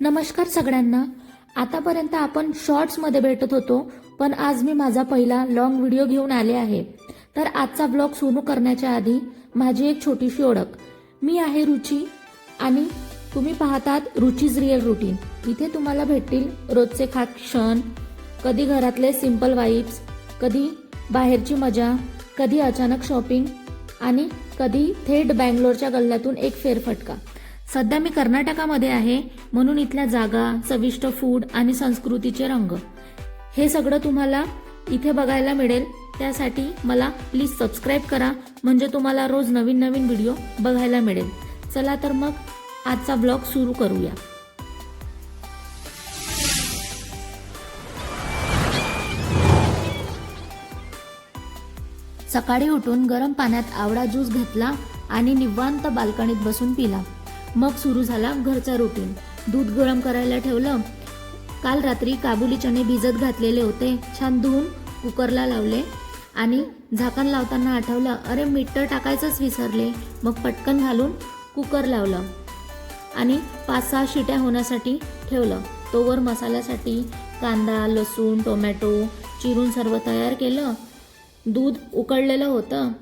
नमस्कार सगळ्यांना. आतापर्यंत आपण शॉर्ट्समध्ये भेटत होतो पण आज मी माझा पहिला लॉंग व्हिडिओ घेऊन आले आहे. तर आजचा ब्लॉग सुरू करण्याच्या आधी माझी एक छोटीशी ओळख. मी आहे रुची आणि तुम्ही पाहतात रुचीज रिअल रुटीन इथे तुम्हाला भेटतील रोजचे खास क्षण कधी घरातले सिंपल वाईब्स कधी बाहेरची मजा कधी अचानक शॉपिंग आणि कधी थेट बँगलोरच्या गल्ल्यातून एक फेरफटका. सध्या मी कर्नाटकामध्ये आहे म्हणून इथल्या जागा चविष्ट फूड आणि संस्कृतीचे रंग. हे सगळं तुम्हाला इथे बघायला मिळेल. त्यासाठी मला प्लीज सबस्क्राईब करा. म्हणजे तुम्हाला रोज नवीन नवीन व्हिडिओ बघायला मिळेल. चला तर मग आजचा ब्लॉग सुरू करूया. सकाळी उठून गरम पाण्यात आवळा ज्यूस घेतला आणि निवांत बाल्कनीत बसून पिला. मग सुरू झाला घरचा रुटीन दूध गरम करायला ठेवलं. काल रात्री काबुली चणे भिजत घातलेले होते. छान धुवून कुकरला लावले. आणि झाकण लावताना आठवलं अरे मीठ तर टाकायचंच विसरले. मग पटकन घालून कुकर लावलं. आणि पाच सहा शिट्या होण्यासाठी ठेवलं. तोवर मसाल्यासाठी कांदा लसूण टोमॅटो चिरून सर्व तयार केलं. दूध उकळलेलं होतं.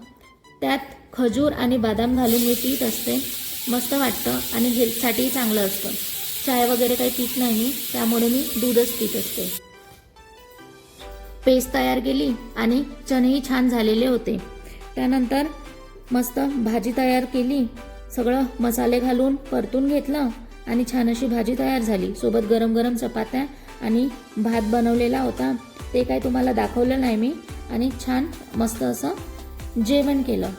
त्यात खजूर आणि बदाम घालून मी पीत असते. मस्त वाटतं आणि हेल्थसाठीही चांगलं असतं. चाय वगैरे काही पीत नाही त्यामुळे मी दूधच पीत असते. पेस्ट तयार केली आणि चणेही छान झालेले होते. त्यानंतर मस्त भाजी तयार केली सगळं मसाले घालून परतून घेतलं आणि छान अशी भाजी तयार झाली. सोबत गरम गरम चपात्या आणि भात बनवलेला होता. ते काय तुम्हाला दाखवलं नाही मी आणि छान मस्त असं जेवण केलं.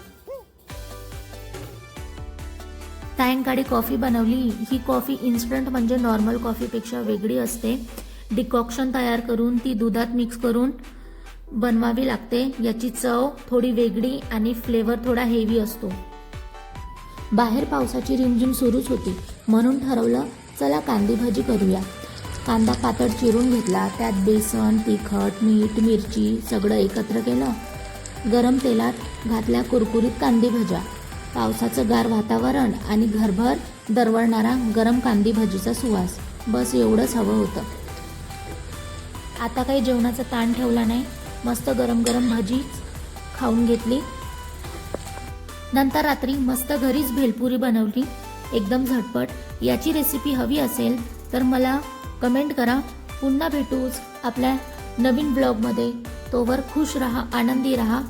सायंकाळी कॉफी बनवली. ही कॉफी इन्स्टंट म्हणजे नॉर्मल कॉफीपेक्षा वेगळी असते. डिकॉक्शन तयार करून ती दुधात मिक्स करून बनवावी लागते. याची चव थोडी वेगळी आणि फ्लेवर थोडा हेवी असतो. बाहेर पावसाची रिमझिम सुरूच होती. म्हणून ठरवलं चला कांदी भाजी करूया. कांदा पातळ चिरून घेतला. त्यात बेसन तिखट मीठ मिरची सगळं एकत्र केलं. गरम तेलात घातल्या कुरकुरीत कांदी भाज्या. पावसाचं गार वातावरण आणि घरभर दरवळणारा गरम कांदी भाजीचा सुवास. बस एवढंच हवं होतं. आता काही जेवणाचा ताण ठेवला नाही. मस्त गरम गरम भाजी खाऊन घेतली. नंतर रात्री मस्त घरीच भेलपुरी बनवली. एकदम झटपट. याची रेसिपी हवी असेल तर मला कमेंट करा. पुन्हा भेटूच आपल्या नवीन ब्लॉगमध्ये तोवर खुश रहा आनंदी रहा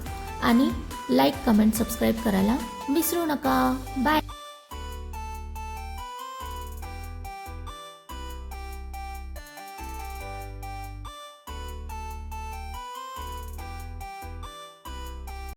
आणि लाईक कमेंट सबस्क्राईब करायला विसरू नका. बाय.